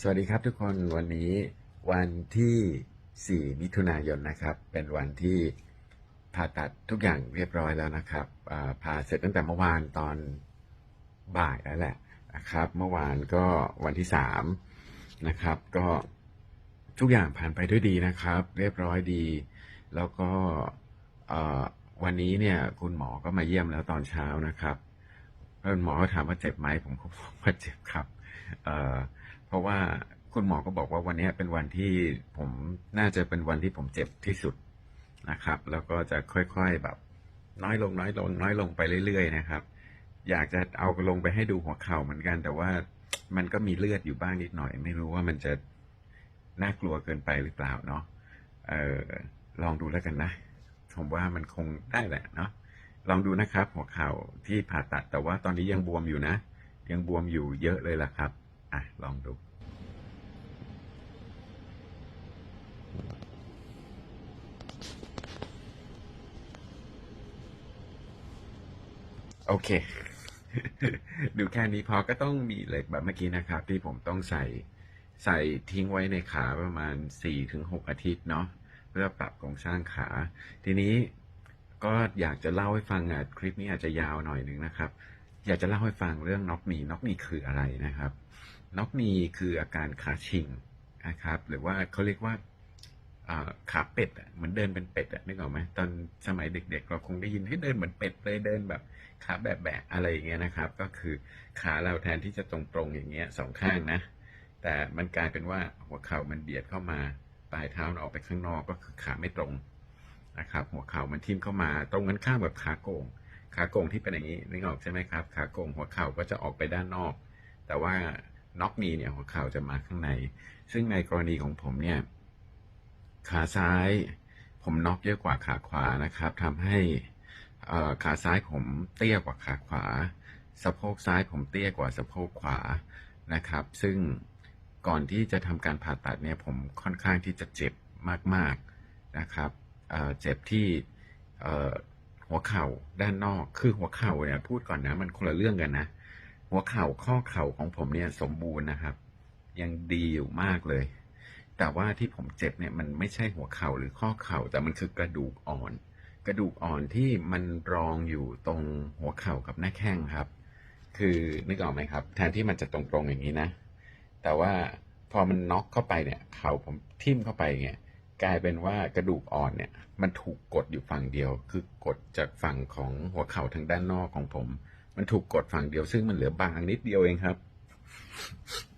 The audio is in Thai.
สวัสดีครับทุกคนวันนี้วันที่ 4 มิถุนายนนะครับ เป็นวันที่ผ่าตัดทุกอย่างเรียบร้อยแล้วนะครับผ่าเสร็จตั้งแต่เมื่อวานตอนบ่ายแล้วแหละนะครับ เมื่อวานก็วันที่ 3 นะครับ ก็ทุกอย่างผ่านไปด้วยดีนะครับ เรียบร้อยดี แล้วก็วันนี้เนี่ยคุณหมอก็มาเยี่ยมแล้วตอนเช้านะครับคุณหมอก็ถามว่าเจ็บไหมผมก็บอกว่าเจ็บครับเออ ราะว่าคุณหมอก็บอกว่าวันนี้เป็นวันที่ผมน่าจะเป็นวันที่ผมเจ็บที่สุดนะครับ แล้วก็จะค่อยๆแบบ น้อยลงน้อยลง น้อยลงไปเรื่อยๆนะครับ อยากจะเอาลงไปให้ดูหัวเข่าเหมือนกัน แต่ว่ามันก็มีเลือดอยู่บ้างนิดหน่อย ไม่รู้ว่ามันจะน่ากลัวเกินไปหรือเปล่าเนาะเออลองดูแล้วกันนะผมว่ามันคงได้แหละเนาะลองดูนะครับ หัวเข่าที่ผ่าตัดแต่ว่าตอนนี้ยังบวมอยู่นะ ยังบวมอยู่เยอะเลยล่ะครับ อะลองดู โอเค ดูแค่นี้พอก็ต้องมีเหล็กแบบเมื่อกี้นะครับ ที่ผมต้องใส่ใส่ทิ้งไว้ในขาประมาณสี่ถึงหกอาทิตย์เนาะเพื่อปรับโครงสร้างขา ทีนี้ก็อยากจะเล่าให้ฟังอะคลิปนี้อาจจะยาวหน่อยหนึ่งนะครับ อยากจะเล่าให้ฟังเรื่องน็อกนีน็อกนีคืออะไรนะครับน็อกนีคืออาการขาชิงนะครับ หรือว่าเขาเรียกว่า ขาเป็ดอะเหมือนเดินเป็นเป็ดอะนึกออกไหมตอนสมัยเด็ก ๆ เราคงได้ยินให้เดินเหมือนเป็ดเลยเดินแบบขาแบบแบะๆอะไรอย่างเงี้ยนะครับ ก็คือขาเราแทนที่จะตรงๆอย่างเงี้ยสองข้างนะ แต่มันกลายเป็นว่าหัวเข่ามันเบียดเข้ามาปลายเท้าเราออกไปข้างนอกก็คือขาไม่ตรงนะครับ หัวเข่ามันทิ่มเข้ามาตรงกันข้ามกับขาโก่งขาโก่งที่เป็นอย่างนี้นึกออกใช่ไหมครับ ขาโก่งหัวเข่าก็จะออกไปด้านนอก แต่ว่าน็อกนีเนี่ยหัวเข่าจะมาข้างใน ซึ่งในกรณีของผมเนี่ย ขาซ้ายผมน็อกเยอะกว่าขาขวานะครับทำให้ขาซ้ายผมเตี้ยกว่าขาขวา สะโพกซ้ายผมเตี้ยกว่าสะโพกขวานะครับ ซึ่งก่อนที่จะทำการผ่าตัดเนี่ยผมค่อนข้างที่จะเจ็บมากๆนะครับเเจ็บที่หัวเข่าด้านนอกคือหัวเข่าเนี่ยพูดก่อนนะมันคนละเรื่องกันนะ หัวเข่าข้อเข่าของผมเนี่ยสมบูรณ์นะครับ ยังดีอยู่มากเลย แต่ว่าที่ผมเจ็บเนี่ยมันไม่ใช่หัวเข่าหรือข้อเข่า แต่มันคือกระดูกอ่อน กระดูกอ่อนที่มันรองอยู่ตรงหัวเข่ากับหน้าแข้งครับ คือนึกออกไหมครับ แทนที่มันจะตรงๆอย่างนี้นะ แต่ว่าพอมันน็อกเข้าไปเนี่ยเข่าผมทิ่มเข้าไปเนี่ยกลายเป็นว่ากระดูกอ่อนเนี่ย มันถูกกดอยู่ฝั่งเดียว คือกดจากฝั่งของหัวเข่าทางด้านนอกของผม มันถูกกดฝั่งเดียวซึ่งมันเหลือบางนิดเดียวเองครับ